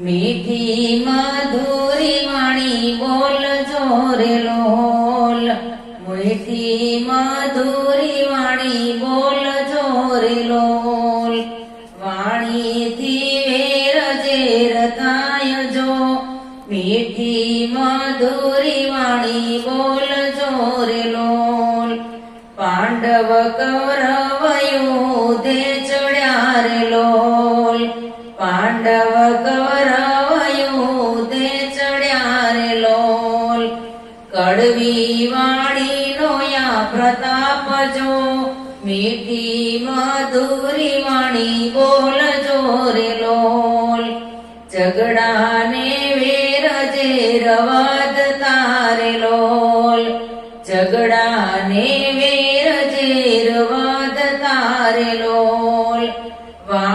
મીઠી મધુરી વાણી બોલજો રે લોલ. મીઠી મધુરી વાણી બોલજો રે લોલ. વાણીથી વેર ઝેર થાય જો. મીઠી મધુરી વાણી બોલજો રે લોલ. પાંડવ કૌરવ યુધે ચડ્યા રે લોલ. પાંડવ કૌરવ યુધે ચડ્યા રે લોલ. કડવી વાણીનો યા પ્રતાપ જો? મીઠી મધુરી વાણી બોલજો રે લોલ. ઝઘડાને વેર જે રવાદ તારે લોલ. ઝઘડાને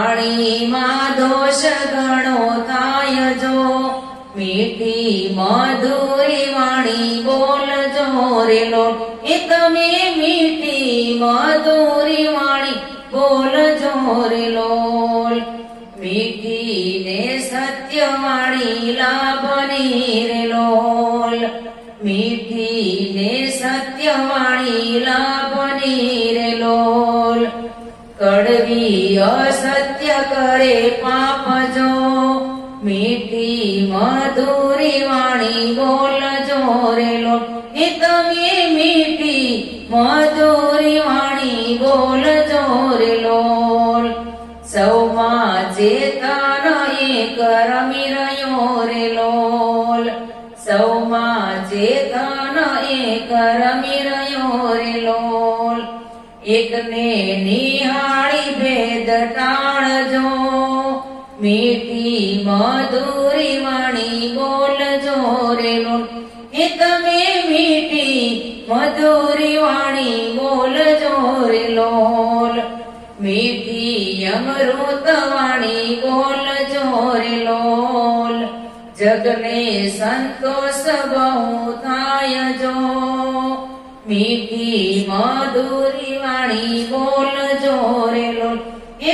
વાણીમાં દોષ ઘણો થાય જો. મીઠી મધુરી વાણી બોલજો રે લોલ એ તમે મીઠી મધુરી વાણી બોલજો રે લોલ મીઠી ને સત્ય વાણી લાભની રે લોલ મીઠી ને સત્ય વાણી લાભની અસત્ય કરે પાપ જો, મીઠી મધુરી વાણી બોલજો રે લોલ એ તમે મીઠી મધુરી વાણી બોલજો રે લોલ. સૌમાં ચેતન એક રમી રહ્યો રે લોલ. સૌમાં ચેતન એક રમી રહ્યો રે લોલ. એકને નિહાળી ટાળજો મીઠી મધુરી વાણી બોલજો રે લોલ એ તમે મીઠી મધુરી વાણી બોલજો રે લોલ મીઠી અમૃત વાણી બોલજો રે લોલ જગને સંતોષ બહુ થાય જો. મીઠી મધુરી વાણી બોલજો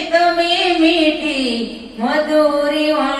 તમે મીઠી મધુરી વાણી